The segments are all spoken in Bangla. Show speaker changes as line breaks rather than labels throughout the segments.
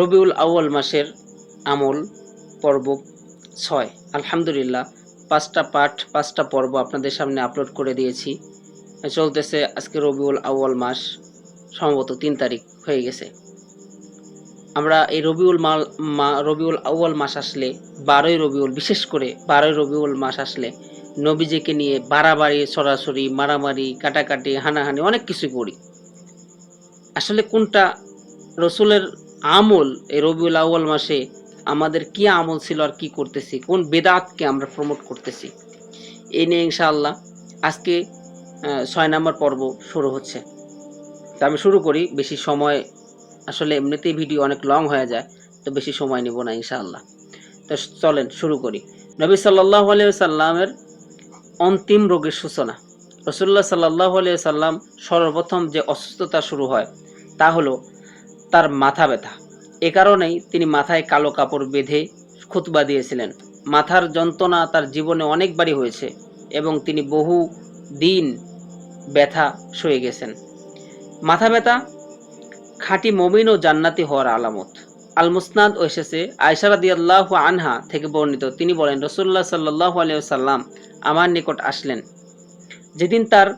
রবিউল আউয়াল মাসের আমল পর্ব ছয়। আলহামদুলিল্লাহ, পাঁচটা পাঠ, পাঁচটা পর্ব আপনাদের সামনে আপলোড করে দিয়েছি। চলতেছে আজকে রবিউল আউয়াল মাস, সম্ভবত তিন তারিখ হয়ে গেছে। আমরা এই রবিউল মাল, মা, রবিউল আউয়াল মাস আসলে বারোই রবিউল, বিশেষ করে বারোই রবিউল মাস আসলে নবীজিকে নিয়ে বাড়াবাড়ি, সরাসরি, মারামারি, কাটাকাটি, হানাহানি অনেক কিছু করি। আসলে কোনটা রসুলের আমল এই রবিউল আউয়াল মাসে আমাদের কি আমল ছিল আর কি করতেছি, কোন বেদাতকে আমরা প্রমোট করতেছি এই নিয়ে ইনশাআল্লাহ আজকে ছয় নম্বর পর্ব শুরু হচ্ছে। তা আমি শুরু করি, বেশি সময়, আসলে এমনিতেই ভিডিও অনেক লং হয়ে যায়, তো বেশি সময় নেব না ইনশাআল্লাহ। তো চলেন, শুরু করি। নবী সাল্লাহ সাল্লামের অন্তিম রোগের সূচনা। রসুল্লাহ সাল্লাহ সাল্লাম সর্বপ্রথম যে অসুস্থতা শুরু হয়, তা হলো তার মাথা ব্যথা। এ কারণেই তিনি মাথায় কালো কাপড় বেঁধে খুতবা দিয়েছিলেন। মাথার যন্ত্রণা তার জীবনে অনেকবারই হয়েছে এবং তিনি বহু দিন ব্যথা সয়ে গেছেন। মাথা ব্যথা, খাঁটি মমিন ও জান্নাতি হওয়ার আলামত। আল মুসনাদ ও এসেছে আয়সারা দিয়াল্লাহ আনহা থেকে বর্ণিত। তিনি বলেন রসুল্লাহ সাল্লাহ আলিয়াল্লাম আমার নিকট আসলেন। যেদিন তার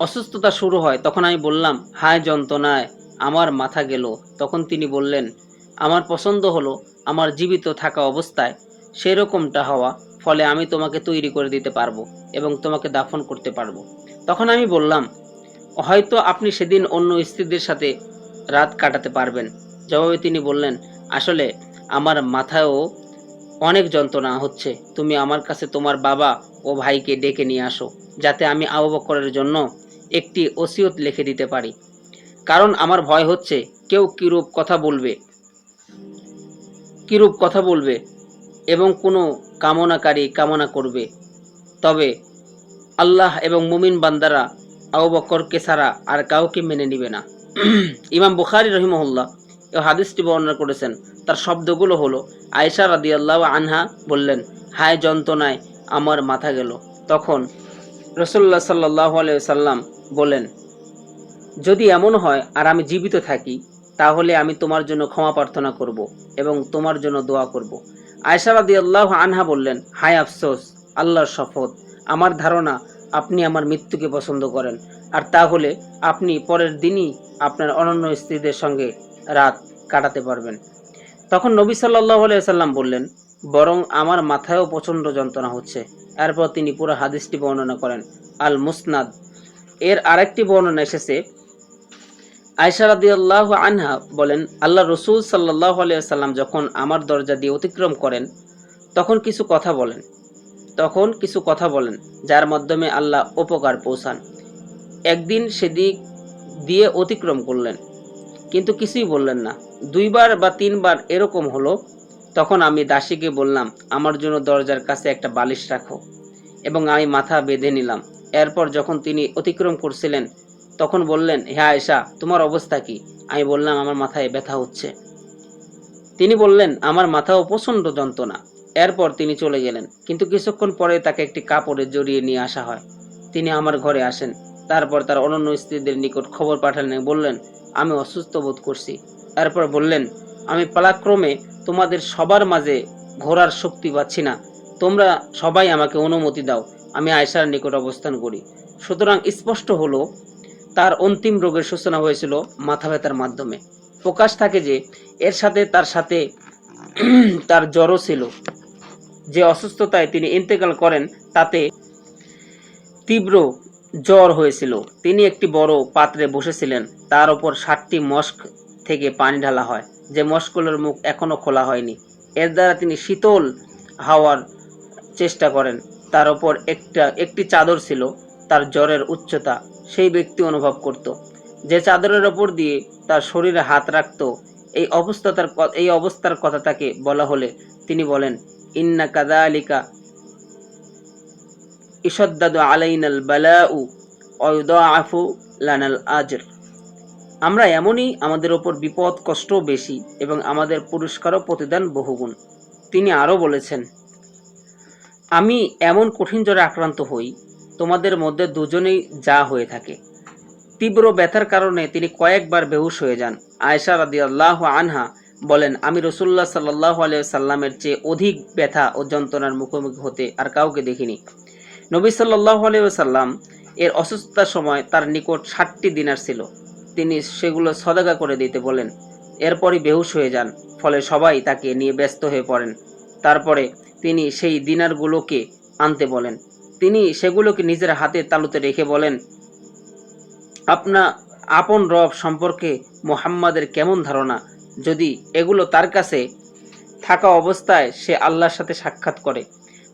অসুস্থতা শুরু হয়, তখন আমি বললাম, হায় যন্ত্রণায় আমার মাথা গেল। তখন তিনি বললেন, আমার পছন্দ হলো আমার জীবিত থাকা অবস্থায় সেরকমটা হওয়া, ফলে আমি তোমাকে তৈরি করে দিতে পারব এবং তোমাকে দাফন করতে পারব। তখন আমি বললাম, হয়তো আপনি সেদিন অন্য স্ত্রীদের সাথে রাত কাটাতে পারবেন। জবাবে তিনি বললেন, আসলে আমার মাথায়ও অনেক যন্ত্রণা হচ্ছে। তুমি আমার কাছে তোমার বাবা ও ভাইকে ডেকে নিয়ে আসো, যাতে আমি আবু বকরের জন্য একটি ওসিয়ত লিখে দিতে পারি। কারণ আমার ভয় হচ্ছে কেউ কিরূপ কথা বলবে। কিরূপ কথা বলবে এবং কোনো কামনাকারী কামনা করবে। তবে আল্লাহ এবং মুমিন বান্দারা আবু বকরকে ছাড়া আর কাউকে মেনে নিবে না। ইমাম বুখারি রহিমহুল্লাহ এ হাদিসটি বর্ণনা করেছেন। তার শব্দগুলো হলো, আয়েশা রাদিয়াল্লাহ আনহা বললেন, হায় যন্ত্রণায় আমার মাথা গেল। তখন রসুল্লাহ সাল্লাহ আলিয়া সাল্লাম বলেন যদি এমন হয় আর আমি জীবিত থাকি, তাহলে আমি তোমার জন্য ক্ষমা প্রার্থনা করব এবং তোমার জন্য দোয়া করব। আয়সা রাদিয়াল্লাহ আনহা বললেন, হায় আফসোস, আল্লাহর শপথ, আমার ধারণা আপনি আমার মৃত্যুকে পছন্দ করেন। আর তাহলে আপনি পরের দিনই আপনার অনন্য স্ত্রীদের সঙ্গে রাত কাটাতে পারবেন। তখন নবী সাল্লাহ সাল্লাম বললেন, বরং আমার মাথায়ও প্রচণ্ড যন্ত্রণা হচ্ছে। এরপর তিনি পুরো হাদিসটি বর্ণনা করেন আল মুসনাদ এর আরেকটি বর্ণনা এসেছে আয়সা রাদিয়াল্লাহ আনহা বলেন, আল্লাহ রসুল সাল্লাহ সাল্লাম যখন আমার দরজা দিয়ে অতিক্রম করেন, তখন কিছু কথা বলেন। তখন কিছু কথা বলেন, যার মাধ্যমে আল্লাহ উপকার পৌঁছান। একদিন সেদিক দিয়ে অতিক্রম করলেন, কিন্তু কিছুই বললেন না। দুইবার বা তিনবার এরকম হলো, তখন আমি দাসীকে বললাম, আমার জন্য দরজার কাছে একটা বালিশ রাখো। এবং আমি মাথা বেঁধে নিলাম। এরপর যখন তিনি অতিক্রম করছিলেন তখন বললেন হ্যাঁ আয়েশা, তোমার অবস্থা কি? আমি বললাম, আমার মাথায় ব্যথা হচ্ছে। তিনি বললেন, আমার মাথাও প্রচণ্ড যন্ত্রণা। এরপর তিনি চলে গেলেন। কিন্তু কিছুক্ষণ পরে তাকে একটি কাপড়ে জড়িয়ে নিয়ে আসা হয়। তিনি আমার ঘরে আসেন। তারপর তার অনন্য স্ত্রীদের নিকট খবর পাঠালেন, বললেন, আমি অসুস্থ বোধ করছি। এরপর বললেন, আমি পালাক্রমে তোমাদের সবার মাঝে ঘোরার শক্তি পাচ্ছি না। তোমরা সবাই আমাকে অনুমতি দাও। আমি আয়সার নিকট অবস্থান করি। সুতরাং স্পষ্ট হলো তার অন্তিম রোগের সূচনা হয়েছিল মাথা ব্যথার মাধ্যমে। প্রকাশ থাকে যে, এর সাথে তার সাথে তার জ্বরও ছিল। যে অসুস্থতায় তিনি ইন্তেকাল করেন, তাতে তীব্র জ্বর হয়েছিল। তিনি একটি বড় পাত্রে বসেছিলেন। তার উপর ষাটটি মস্ক থেকে পানি ঢালা হয়। যে মস্কগুলোর মুখ এখনও খোলা হয়নি। এর দ্বারা তিনি শীতল হাওয়ার চেষ্টা করেন। তার উপর একটা, একটি চাদর ছিল। তার জ্বরের উচ্চতা সেই ব্যক্তি অনুভব করত। যে চাদরের ওপর দিয়ে তার শরীরে হাত রাখত, এই অবস্থাতার ক- এই অবস্থার কথা তাকে বলা হলে তিনি বলেন, ইন্না কাদা আলিকা ইসদ্দাদু আলাইনাল বালাউ অয়ুদাফু লানাল আজর। আমরা এমনই আমাদের ওপর বিপদ, কষ্টও বেশি এবং আমাদের পুরস্কারও প্রতিদান বহুগুণ। তিনি আরও বলেছেন, আমি এমন কঠিন জ্বরে আক্রান্ত হই তোমাদের মধ্যে দুজনেই যা হয়ে থাকে। তীব্র ব্যথার কারণে তিনি কয়েকবার বেহুশ হয়ে যান। আয়েশা রাদিয়াল্লাহ আনহা বলেন, আমি রসুল্লাহ সাল্লাহ সাল্লামের চেয়ে অধিক ব্যথা ও যন্ত্রণার মুখোমুখি হতে আর কাউকে দেখিনি। নবী সাল্লাহ সাল্লাম এর অসুস্থতার সময় তার নিকট ষাটটি দিনার ছিল। তিনি সেগুলো সদাগা করে দিতে বলেন। এরপরই বেহুশ হয়ে যান, ফলে সবাই তাকে নিয়ে ব্যস্ত হয়ে পড়েন। তারপরে তিনি সেই দিনারগুলোকে আনতে বলেন। তিনি সেগুলোকে নিজের হাতে তালুতে রেখে বলেন, আপনা, আপন রব সম্পর্কে মোহাম্মদের কেমন ধারণা? যদি এগুলো তার কাছে থাকা অবস্থায় সে আল্লাহর সাথে সাক্ষাৎ করে,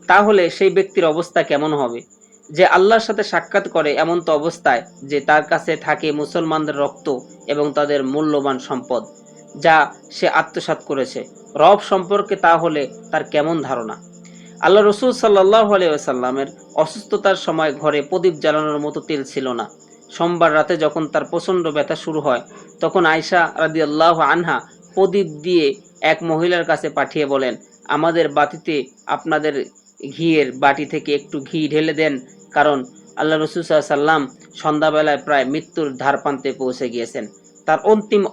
তাহলে সেই ব্যক্তির অবস্থা কেমন হবে? যে আল্লাহর সাথে সাক্ষাৎ করে এমন তো অবস্থায় যে তার কাছে থাকে মুসলমানদের রক্ত এবং তাদের মূল্যবান সম্পদ, যা সে আত্মসাৎ করেছে। রব সম্পর্কে তাহলে তার কেমন ধারণা? আল্লাহ রসুল সাল্লাহ আলিয়াল্লামের অসুস্থতার সময় ঘরে প্রদীপ জ্বালানোর মতো তেল ছিল না। সোমবার রাতে যখন তার প্রচণ্ড ব্যথা শুরু হয়, তখন আয়সা রাদি আল্লাহ আনহা প্রদীপ দিয়ে এক মহিলার কাছে পাঠিয়ে বলেন, আমাদের বাতিতে আপনাদের ঘিয়ের বাটি থেকে একটু ঘি ঢেলে দেন, কারণ আল্লাহ রসুল সাল্লাম সন্ধ্যাবেলায় প্রায় মৃত্যুর ধার প্রান্তে পৌঁছে গিয়েছেন। তার অন্তিম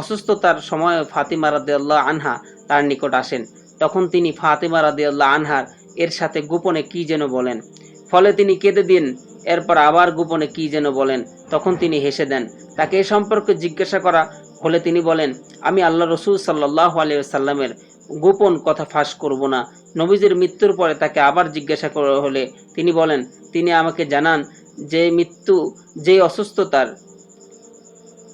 অসুস্থতার সময় ফাতিমা রাদিয়াল্লাহ আনহা তার নিকট আসেন। তখন তিনি ফাতিমা রাদিয়াল্লাহ আনহার এর সাথে গোপনে কি যেন বলেন। ফলে তিনি কেঁদে দিন, এরপর আবার গোপনে কি যেন বলেন। তখন তিনি হেসে দেন, তাকে এ সম্পর্কে জিজ্ঞাসা করা হলে তিনি বলেন, আমি আল্লাহ রসুল সাল্লাহ আলিয়াল্লামের গোপন কথা ফাঁস করব না। নবীজির মৃত্যুর পরে তাকে আবার জিজ্ঞাসা করা হলে তিনি বলেন, তিনি আমাকে জানান যে মৃত্যু, যেই অসুস্থতার,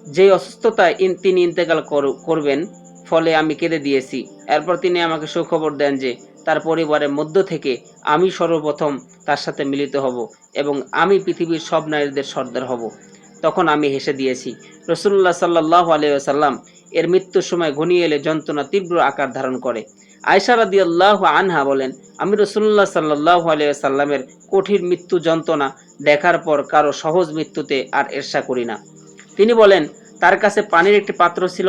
যেই অসুস্থতায় তিনি ইন্তেকাল কর- করবেন ফলে আমি কেঁদে দিয়েছি। এরপর তিনি আমাকে সুখবর দেন যে, তার পরিবারের মধ্য থেকে আমি সর্বপ্রথম তার সাথে মিলিত হব এবং আমি পৃথিবীর সব নারীদের সর্দার হব। তখন আমি হেসে দিয়েছি রসুল্লাহ সাল্লাহ আলিয়াল্লাম এর মৃত্যুর সময় ঘনিয়ে এলে যন্ত্রণা তীব্র আকার ধারণ করে। আয়সা রাদিয়াল্লাহু আনহা বলেন, আমি রসুল্লাহ সাল্লাহ আলিয়াল্লামের কঠিন মৃত্যু যন্ত্রণা দেখার পর কারও সহজ মৃত্যুতে আর এরশা করি না। তিনি বলেন, তার কাছে পানির একটি পাত্র ছিল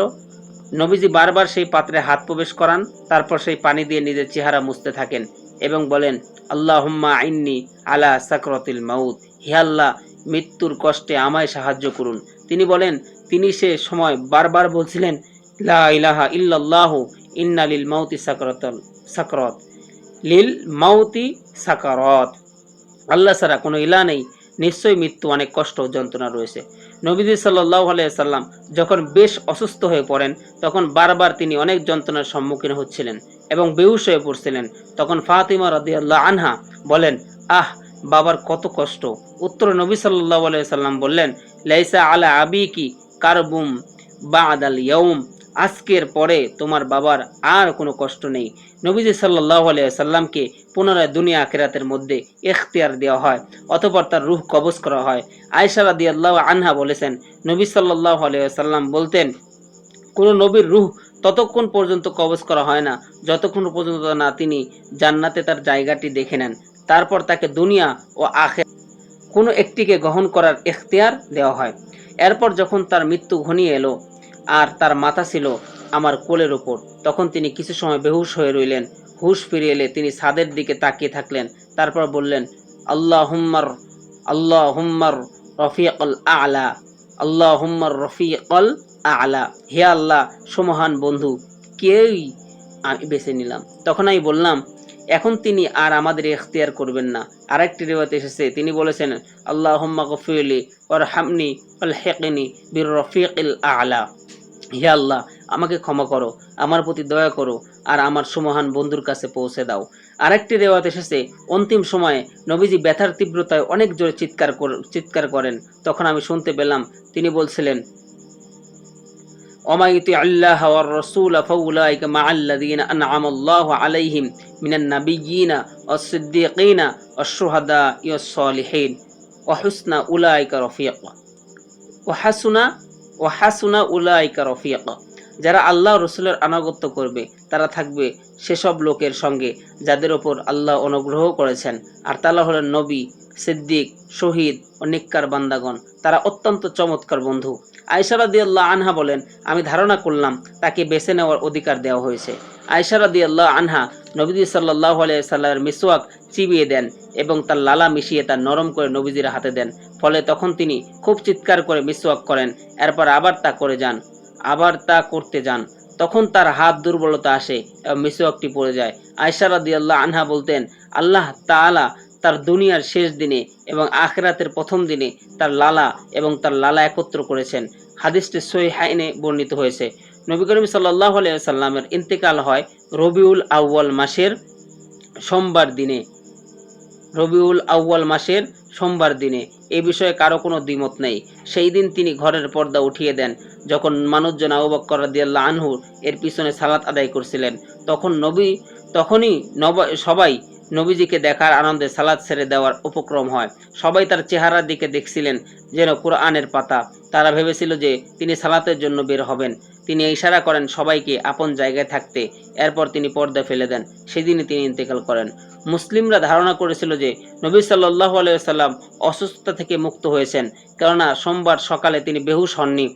নবীজি বারবার সেই পাত্রে হাত প্রবেশ করান, তারপর সেই পানি দিয়ে নিজের চেহারা মুছতে থাকেন এবং বলেন আল্লাহ হুম্মা আইন্নি আলা সাকরতিল মাউত। হে আল্লাহ, মৃত্যুর কষ্টে আমায় সাহায্য করুন। তিনি বলেন, তিনি সে সময় বারবার বলছিলেন, লা ইলাহা ইন্না লিল মাউতি সাকরাতাল সাকরত। লিল মাউতি সাকারত। আল্লাহ ছাড়া কোনো ইলা নেই। নিশ্চয়ই মৃত্যু অনেক কষ্ট যন্ত্রণা রয়েছে। নবীজি সাল্লাহ সাল্লাম যখন বেশ অসুস্থ হয়ে পড়েন, তখন বারবার তিনি অনেক যন্ত্রণার সম্মুখীন হচ্ছিলেন এবং বেহুশ হয়ে পড়ছিলেন। তখন ফাতিমা রাদিয়াল্লাহ আনহা বলেন, আহ, বাবার কত কষ্ট। উত্তর নবী সাল্লাহ সাল্লাম বললেন, লাইসা আলা আবি কি কারবুম বাদাল ইয়ৌম আজকের পরে তোমার বাবার আর কোনো কষ্ট নেই। নবীজি সাল্লাহ সাল্লামকে পুনরায় দুনিয়া আখেরাতের মধ্যে এখতিয়ার দেওয়া হয়, অতপর তার রুহ কবজ করা হয়। আয়সা রাদিয়াল্লাহ আনহা বলেছেন, নবী সাল্লাহ সাল্লাম বলতেন, কোনো নবীর রুহ ততক্ষণ পর্যন্ত কবজ করা হয় না, যতক্ষণ পর্যন্ত না তিনি জান্নাতে তার জায়গাটি দেখে নেন। তারপর তাকে দুনিয়া ও আখে কোনো একটিকে গ্রহণ করার এখতিয়ার দেওয়া হয়। এরপর যখন তার মৃত্যু ঘনিয়ে এলো আর তার মাথা ছিল আমার কোলের ওপর তখন তিনি কিছু সময় বেহুশ হয়ে রইলেন। হুশ ফিরে এলে তিনি ছাদের দিকে তাকিয়ে থাকলেন। তারপর বললেন আল্লাহ হুম্মার আল্লাহ হুম্মার রফিকল আলা আল্লাহ হুম্মার রফিকল আলা। হে আল্লাহ, সমহান বন্ধু কেউই আমি বেছে নিলাম? তখন আমি বললাম, এখন তিনি আর আমাদের এখতিয়ার করবেন না। আরেকটি রেওয়াতে এসেছে। তিনি বলেছেন আল্লাহ গফিউলি ওর হামনি অল হেকিনি বীর রফিক আলা। হে আল্লাহ, আমাকে ক্ষমা করো, আমার প্রতি দয়া করো, আর আমার সুমহান বন্ধুর কাছে পৌঁছে দাও। আরেকটি রেওয়াত এসেছে, অন্তিম সময়ে নবীজি ব্যথার তীব্রতায় অনেক জোরে চিৎকার চিৎকার করেন। তখন আমি শুনতে পেলাম, তিনি বলছিলেন অমায়ুতি আল্লাহ রসুল রাসূল, ফাউলাইকা মা আল্লাযীনা আনআমা আল্লাহু আলাইহিম মিনান নাবিগিনা ওয়াস সিদ্দীকিনা ওয়াস শুহাদা ওয়াস সালিহিন ওয়া হুসনা হাসুনা ও হাসুনা উলাইকা রফিয়া যারা আল্লাহ রসুলের আনাগত্য করবে, তারা থাকবে সেসব লোকের সঙ্গে যাদের ওপর আল্লাহ অনুগ্রহ করেছেন। আর তারা হলেন নবী, সিদ্দিক, শহীদ ও নিকার বান্দাগণ। তারা অত্যন্ত চমৎকার বন্ধু। আয়সারাদি আল্লাহ আনহা বলেন, আমি ধারণা করলাম, তাকে বেছে নেওয়ার অধিকার দেওয়া হয়েছে। আয়সা রাদিয়াল্লাহ আনহা নবীজি সাল্লাহ সাল্লামের মিসওয়াক চিবিয়ে দেন এবং তার লালা মিশিয়ে তার নরম করে নবীজির হাতে দেন। ফলে তখন তিনি খুব চিৎকার করে মিসওয়াক করেন। এরপর আবার তা করে যান, আবার তা করতে যান। তখন তার হাত দুর্বলতা আসে এবং মিসওয়াকটি পড়ে যায়। আয়সা রাদিয়াল্লাহ আনহা বলতেন, আল্লাহ তাআলা তার দুনিয়ার শেষ দিনে এবং আখরাতের প্রথম দিনে তার লালা এবং তার লালা একত্র করেছেন। হাদিসটি সহিহাইনে বর্ণিত হয়েছে। নবী করিম সাল্লাহ সাল্লামের ইন্তেকাল হয় রবিউল আউ্য়াল মাসের সোমবার দিনে। রবিউল আউ্য়াল মাসের সোমবার দিনে। এ বিষয়ে কারও কোনো দ্বিমত নেই। সেই দিন তিনি ঘরের পর্দা উঠিয়ে দেন। যখন মানুষজন আবু বক্কর রাদিয়াল্লাহু আনহু এর পিছনে সালাত আদায় করছিলেন, তখন নবী, তখনই সবাই নবীজিকে দেখার আনন্দে সালাদ ছেড়ে দেওয়ার উপক্রম হয়। সবাই তার চেহারার দিকে দেখছিলেন যেন কোরআনের পাতা। তারা ভেবেছিল যে তিনি সালাতের জন্য বের হবেন। তিনি ইশারা করেন সবাইকে আপন জায়গায় থাকতে। এরপর তিনি পর্দা ফেলে দেন। সেদিনই তিনি ইন্তেকাল করেন। মুসলিমরা ধারণা করেছিল যে নবী সাল্লাহ আলাইসাল্লাম অসুস্থতা থেকে মুক্ত হয়েছেন, কেননা সোমবার সকালে তিনি বেহুশ হননি।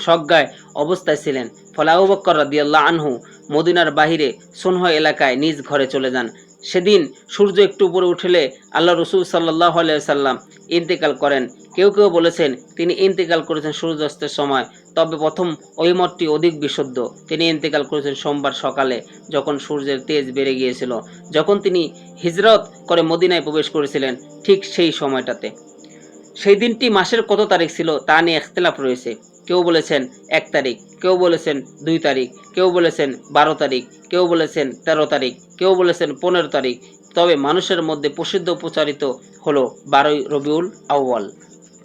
সজ্ঞায় অবস্থায় ছিলেন। ফলে আবু বক্কর রাদিয়াল্লাহ আনহু মদিনার বাহিরে সুনহ এলাকায় নিজ ঘরে চলে যান। সেদিন সূর্য একটু উপরে উঠলে আল্লাহ রসুল সাল্লাহ সাল্লাম ইন্তেকাল করেন। কেউ কেউ বলেছেন, তিনি ইন্তেকাল করেছেন সূর্যাস্তের সময়, তবে প্রথম ওই মতটি অধিক বিশুদ্ধ। তিনি ইন্তেকাল করেছেন সোমবার সকালে, যখন সূর্যের তেজ বেড়ে গিয়েছিল। যখন তিনি হিজরত করে মদিনায় প্রবেশ করেছিলেন, ঠিক সেই সময়টাতে। সেই দিনটি মাসের কত তারিখ ছিল তা নিয়ে একতলাফ রয়েছে। কেউ বলেছেন এক তারিখ, কেউ বলেছেন দুই তারিখ, কেউ বলেছেন বারো তারিখ, কেউ বলেছেন তেরো তারিখ, কেউ বলেছেন পনেরো তারিখ। তবে মানুষের মধ্যে প্রসিদ্ধ প্রচারিত হলো বারোই রবিউল আউ্য়াল।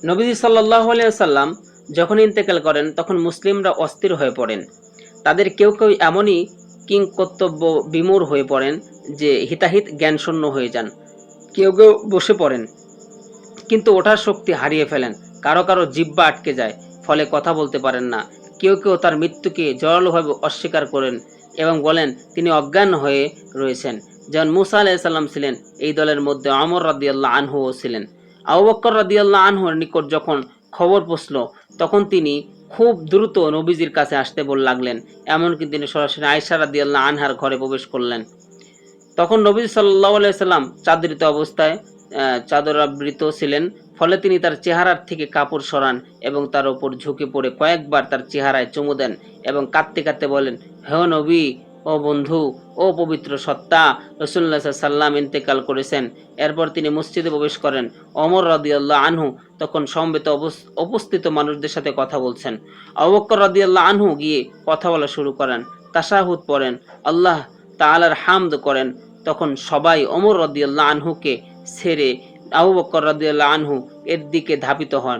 নবীজি সাল্লাহ সাল্লাম যখন ইন্তেকাল করেন, তখন মুসলিমরা অস্থির হয়ে পড়েন। তাদের কেউ কেউ এমনই কিং কর্তব্য বিমূর হয়ে পড়েন যে হিতাহিত জ্ঞানশূন্য হয়ে যান। কেউ কেউ বসে পড়েন। কিন্তু ওঠার শক্তি হারিয়ে ফেলেন। কারও কারও জিব্বা আটকে যায়, ফলে কথা বলতে পারেন না। কেউ কেউ তার মৃত্যুকে জোরালোভাবে অস্বীকার করেন এবং বলেন, তিনি অজ্ঞান হয়ে রয়েছেন। যেমন মুসা আলাইসাল্লাম ছিলেন, এই দলের মধ্যে আমর রাদিয়াল্লাহ আনহুও ছিলেন। আবু বক্কর রাদিয়াল্লাহ আনহুর নিকট যখন খবর পৌঁছল, তখন তিনি খুব দ্রুত নবীজির কাছে আসতে বল লাগলেন, এমনকি তিনি সরাসরি আয়সা রাদিয়াল্লাহ আনহার ঘরে প্রবেশ করলেন। তখন নবী সাল্লাহ সাল্লাম চাদরিত অবস্থায় চাদরাবৃত ছিলেন। ফলে তিনি তার চেহারার থেকে কাপড় সরান এবং তার ওপর ঝুঁকে পড়ে কয়েকবার তার চেহারায় চুমু দেন এবং কাঁদতে কাঁদতে বলেন, হে নবী, ও বন্ধু, ও পবিত্র সত্তা রসুল্লাহ সাল্লাম ইন্তেকাল করেছেন। এরপর তিনি মসজিদে প্রবেশ করেন। অমর রদিয়াল্লাহ আনহু তখন সমবেত উপস্থিত মানুষদের সাথে কথা বলছেন। অবক্কর রদিয়াল্লাহ আনহু গিয়ে কথা বলা শুরু করেন তাসাহুদ পড়েন, আল্লাহ তাআলার হামদ করেন। তখন সবাই অমর রদিয়াল্লাহ আনহুকে ছেড়ে আবু বক্কর রাদিয়াল্লাহ আনহু এর দিকে ধাবিত হন।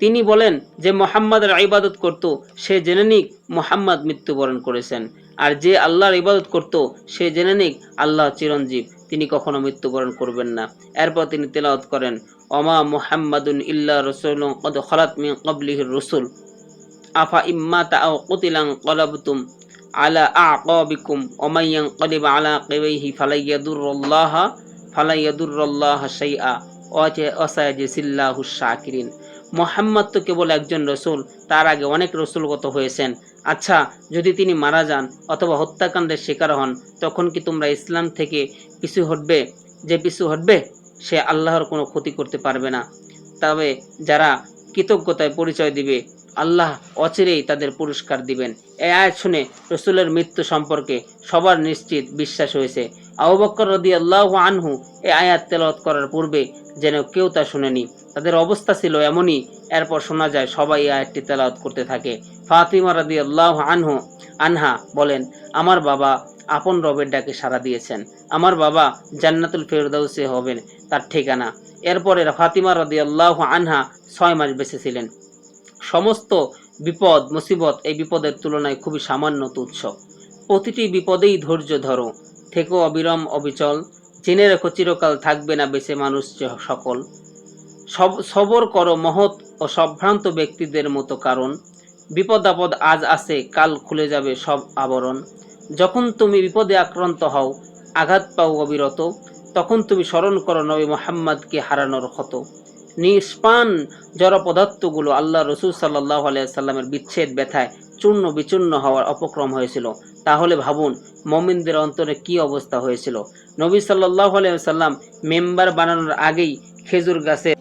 তিনি বলেন যে মোহাম্মদের ইবাদত করত, সে জেনে নিক মোহাম্মদ মৃত্যুবরণ করেছেন। আর যে আল্লাহর ইবাদত করত, সে জেনে নিক আল্লাহ চিরঞ্জীব, তিনি কখনো মৃত্যুবরণ করবেন না। এরপর তিনি তেলাওয়াত করেন অমা মুহাম্মাদুন ইল্লা রসুল খলাত মিন ক্বাবলিহির রসুল। আফা ইম্মাতা আও কুতিলান কলাবতুম আলা আকাবিকুম ওমান ইয়ানকালিব আলা আকিবাইহি ফালাইয়াদুরুল্লাহা শাকিরিন। মোহাম্মদ তো কেবল একজন রসুল, তার আগে অনেক রসুলগত হয়েছেন। আচ্ছা যদি তিনি মারা যান অথবা হত্যাকাণ্ডের শিকার হন, তখন কি তোমরা ইসলাম থেকে পিছু হটবে? যে পিছু হটবে, সে আল্লাহর কোনো ক্ষতি করতে পারবে না। তবে যারা কৃতজ্ঞতায় পরিচয় দিবে আল্লাহ অচিরেই তাদের পুরস্কার দিবেন। এই আয়াত শুনে রসুলের মৃত্যু সম্পর্কে সবার নিশ্চিত বিশ্বাস হয়েছে। আবু বক্কর রদি আল্লাহ আনহু এই আয়াত তেলাওয়াত করার পূর্বে যেন কেউ তা শুনেনি। তাদের অবস্থা ছিল এমনই, এরপর শোনা যায় সবাই আয়াতটি তেলাওয়াত করতে থাকে। ফাতিমা রাদি আল্লাহ আনহু, আনহা বলেন, আমার বাবা আপন রবের ডাকে সাড়া দিয়েছেন। আমার বাবা জান্নাতুল ফেরদাউসে হবেন, তার ঠিকানা। এরপরে ফাতিমা রাদি আল্লাহ আনহা ছয় মাস বেঁচে ছিলেন। সমস্ত বিপদ, মুসিবত এই বিপদের তুলনায় খুবই সামান্য তুচ্ছ প্রতিটি বিপদেই ধৈর্য ধরো। থেকো অবিরম, অবিচল। জেনে রেখো, চিরকাল থাকবে না বেঁচে মানুষ সকল সব, সবর করো মহৎ ও সম্ভ্রান্ত ব্যক্তিদের মতো কারণ। বিপদ আপদ আজ আসে, কাল খুলে যাবে সব আবরণ। যখন তুমি বিপদে আক্রান্ত হও, আঘাত পাও অবিরত, তখন তুমি স্মরণ করো নবী মোহাম্মদকে হারানোর ক্ষত। নিষ্পান জড় পদার্থগুলো আল্লাহ রসুল সাল্লাহ আলিয়াল্লামের বিচ্ছেদ ব্যথায় চূর্ণ বিচূর্ণ হওয়ার অপক্রম হয়েছিল। তাহলে ভাবুন, মমিনদের অন্তরে কি অবস্থা হয়েছিল? নবী সাল্লাহ আলিয়াল্লাম মেম্বার বানানোর আগেই খেজুর গাছে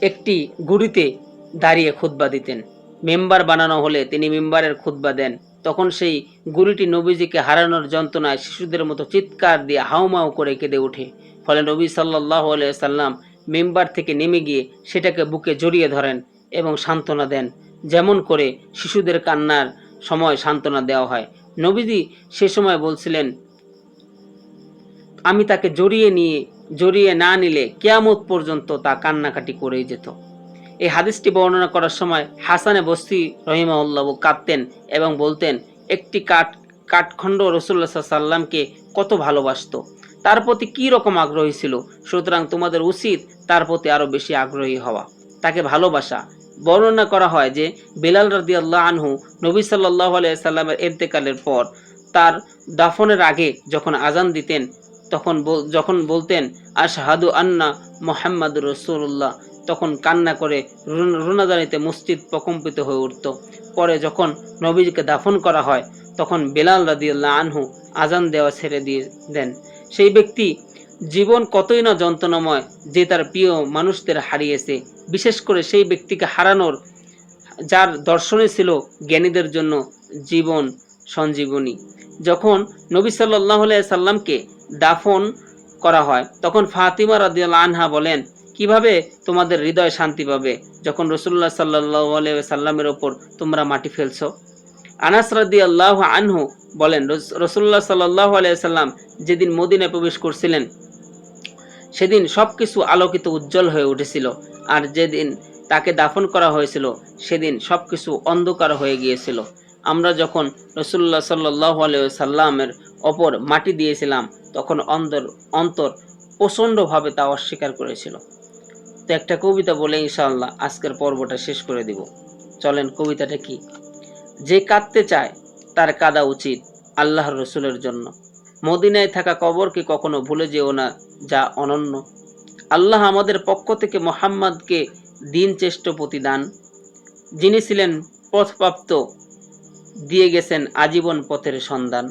একটি গুড়িতে দাঁড়িয়ে খুতবা দিতেন। মেম্বার বানানো হলে তিনি মেম্বারের খুতবা দেন। তখন সেই গুড়িটি নবীজিকে হারানোর যন্ত্রণায় শিশুদের মতো চিৎকার দিয়ে হাউমাউ করে কেঁদে ওঠে। ফলে নবী সাল্লাহ সাল্লাম মেম্বার থেকে নেমে গিয়ে সেটাকে বুকে জড়িয়ে ধরেন এবং সান্ত্বনা দেন। যেমন করে শিশুদের কান্নার সময় সান্ত্বনা দেওয়া হয়। নবীজি সে সময় বলছিলেন, আমি তাকে জড়িয়ে নিয়ে, জড়িয়ে না নিলে কেয়ামত পর্যন্ত তা কান্নাকাটি করেই যেত। এই হাদিসটি বর্ণনা করার সময় হাসানে বস্তি রহিমাউল্লাহ কাঁদতেন এবং বলতেন, একটি কাঠ, কাঠখণ্ড রসুল্লাহ সাল্লামকে কত ভালোবাসতো। তার প্রতি কি রকম আগ্রহী ছিল? সুতরাং তোমাদের উচিত তার প্রতি আরও বেশি আগ্রহী হওয়া। তাকে ভালোবাসা। বর্ণনা করা হয় যে, বেলাল রাদি আনহু নবী সাল্লাহ সাল্লামের এতেকালের পর তার দাফনের আগে যখন আজান দিতেন, তখন যখন বলতেন, আশহাদু আন্না মোহাম্মদ রসুল্লাহ তখন কান্না করে রুন- রুনাদানিতে মসজিদ প্রকম্পিত হয়ে উঠত। পরে যখন নবীজিকে দাফন করা হয়, তখন বেলাল রাদিয়াল্লাহ আনহু আজান দেওয়া ছেড়ে দিয়ে দেন। সেই ব্যক্তি জীবন কতই না যন্ত্রণাময় যে তার প্রিয় মানুষদের হারিয়েছে। বিশেষ করে সেই ব্যক্তিকে হারানোর যার দর্শনে ছিল জ্ঞানীদের জন্য জীবন সঞ্জীবনী। যখন নবী সাল্লাহ সাল্লামকে দাফন করা হয়, তখন ফাতিমা রাদিয়াল্লাহু আনহা বলেন, কীভাবে তোমাদের হৃদয় শান্তি পাবে যখন রসুল্লাহ সাল্লাহ সাল্লামের ওপর তোমরা মাটি ফেলছো? আনাস রাদি আল্লাহ আনহু বলেন, রস- রসুল্লাহ সাল্লাহ সাল্লাম যেদিন মদিনায় প্রবেশ করছিলেন, সেদিন সবকিছু আলোকিত উজ্জ্বল হয়ে উঠেছিল। আর যেদিন তাকে দাফন করা হয়েছিল, সেদিন সবকিছু অন্ধকার হয়ে গিয়েছিল। আমরা যখন রসুল্লাহ সাল্লাহ সাল্লামের ওপর মাটি দিয়েছিলাম, তখন অন্তর অন্তর প্রচণ্ডভাবে তা অস্বীকার করেছিল। তো একটা কবিতা বলে ইনশাআল্লাহ আজকের পর্বটা শেষ করে দিব। চলেন, কবিতাটা কি? যে কাঁদতে চায়, তার কাঁদা উচিত আল্লাহর রসুলের জন্য। মদিনায় থাকা কবরকে কখনো ভুলে যেও না, যা অনন্য। আল্লাহ আমাদের পক্ষ থেকে মোহাম্মদকে দিন চেষ্ট প্রতিদান যিনি ছিলেন পথপ্রাপ্ত, দিয়ে গেছেন আজীবন পথের সন্ধান।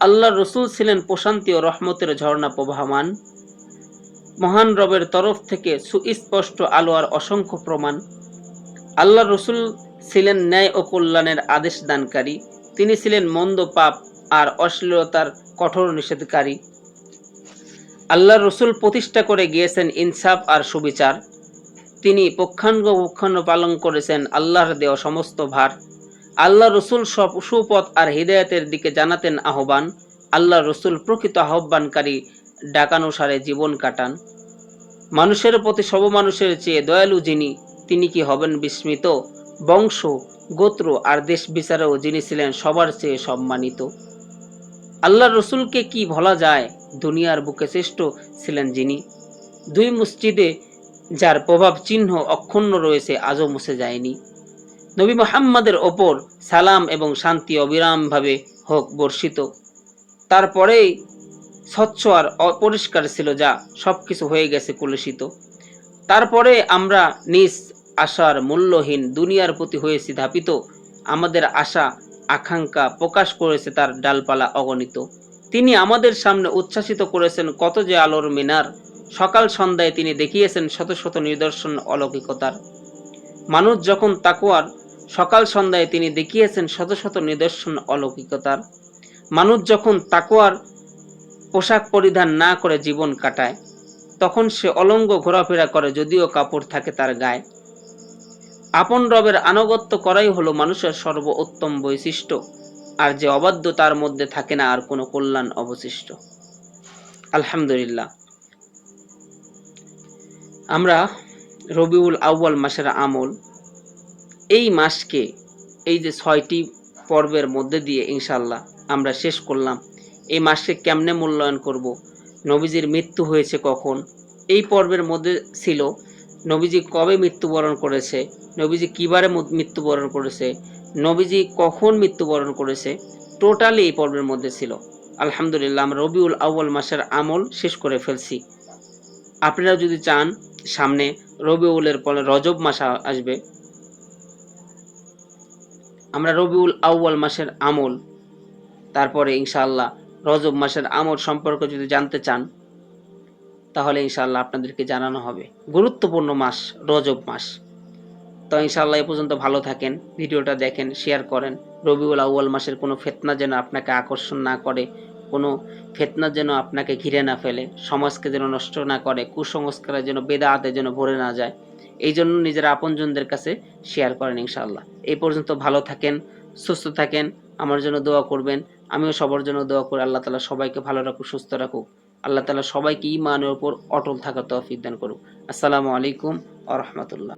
আল্লাহ রসুল ছিলেন প্রশান্তি ও রহমতের ঝর্ণা প্রবাহমান। মহান রবের তরফ থেকে সুস্পষ্ট আলো আর অসংখ্য প্রমাণ। আল্লাহ রসুল ছিলেন ন্যায় ও কল্যাণের আদেশ দানকারী। তিনি ছিলেন মন্দ পাপ আর অশ্লীলতার কঠোর নিষেধকারী। আল্লাহ রসুল প্রতিষ্ঠা করে গিয়েছেন ইনসাফ আর সুবিচার। তিনি পক্ষাঙ্গ পালন করেছেন আল্লাহর দেওয়া সমস্ত ভার। আল্লাহ রসুল সব সুপথ আর হৃদয়াতের দিকে জানাতেন আহ্বান। আল্লাহ রসুল প্রকৃত আহ্বানকারী ডাকানুসারে জীবন কাটান। মানুষের প্রতি সব মানুষের চেয়ে দয়ালু যিনি, তিনি কি হবেন বিস্মিত? বংশ, গোত্র আর দেশ বিচারেও যিনি ছিলেন সবার চেয়ে সম্মানিত। আল্লাহ রসুলকে কি ভোলা যায়? দুনিয়ার বুকে শ্রেষ্ঠ ছিলেন যিনি। দুই মসজিদে যার প্রভাব চিহ্ন অক্ষুণ্ণ রয়েছে, আজও মুছে যায়নি। নবী মোহাম্মদের ওপর সালাম এবং শান্তি অবিরামভাবে হোক বর্ষিত। তারপরেই স্বচ্ছ আর অপরিষ্কার ছিল যা সব কিছু হয়ে গেছে কলুষিত তারপরে আমরা নিজ আশার মূল্যহীন দুনিয়ার প্রতি হয়েছি ধাপিত আমাদের আশা, আকাঙ্ক্ষা প্রকাশ করেছে তার ডালপালা অগণিত। তিনি আমাদের সামনে উচ্ছ্বাসিত করেছেন কত যে আলোর মিনার। সকাল সন্ধ্যায় তিনি দেখিয়েছেন শত শত নিদর্শন অলৌকিকতার। মানুষ যখন তাকুয়ার সকাল সন্ধ্যায় তিনি দেখিয়েছেন শত শত নিদর্শন অলৌকিকতার। মানুষ যখন তাকুয়ার পোশাক পরিধান না করে জীবন কাটায়, তখন সে অলঙ্গ ঘোরাফেরা করে যদিও কাপড় থাকে তার গায়ে। আপন রবের আনুগত্য করাই হলো মানুষের সর্ব উত্তম বৈশিষ্ট্য। আর যে অবাধ্য তার মধ্যে থাকে না আর কোনো কল্যাণ অবশিষ্ট। আলহামদুলিল্লাহ। আমরা রবিউল আউ্বাল মাসের আমল এই মাসকে এই যে ছয়টি পর্বের মধ্যে দিয়ে ইনশাল্লাহ আমরা শেষ করলাম। এই মাসকে কেমনে মূল্যায়ন করব? নবীজির মৃত্যু হয়েছে কখন? এই পর্বের মধ্যে ছিল নবীজি কবে মৃত্যুবরণ করেছে? নবীজি কিবারে মৃত্যুবরণ করেছে? নবীজি কখন মৃত্যুবরণ করেছে? টোটালি এই পর্বের মধ্যে ছিল। আলহামদুলিল্লাহ, আমরা রবিউল আউ্বাল মাসের আমল শেষ করে ফেলছি। আপনারা যদি চান, সামনে রবিউলের পরে রজব মাস আসবে। আমরা রবিউল আউয়াল মাসের আমল, তারপরে ইনশাআল্লাহ রজব মাসের আমল সম্পর্কে যদি জানতে চান তাহলে ইনশাল্লাহ আপনাদেরকে জানানো হবে। গুরুত্বপূর্ণ মাস, রজব মাস। তো ইনশাল্লাহ এ পর্যন্ত ভালো থাকেন, ভিডিওটা দেখেন শেয়ার করেন। রবিউল আউয়াল মাসের কোনো ফেতনা যেন আপনাকে আকর্ষণ না করে, কোনো ফেতনা যেন আপনাকে ঘিরে না ফেলে, সমাজকে যেন নষ্ট না করে কুসংস্কারের যেন বেদা বেদাতে যেন ভরে না যায়, এই জন্য নিজের আপনজনদের কাছে শেয়ার করেন ইনশাল্লাহ এই পর্যন্ত ভালো থাকেন, সুস্থ থাকেন, আমার জন্য দোয়া করবেন, আমিও সবার জন্য দোয়া করি, আল্লাহ তালা সবাইকে ভালো রাখুক, সুস্থ রাখুক। আল্লাহ তালা সবাইকে ইমানের উপর অটল থাকার তৌফিক দান করুক। আসসালামু আলাইকুম আ রহমতুল্লাহ।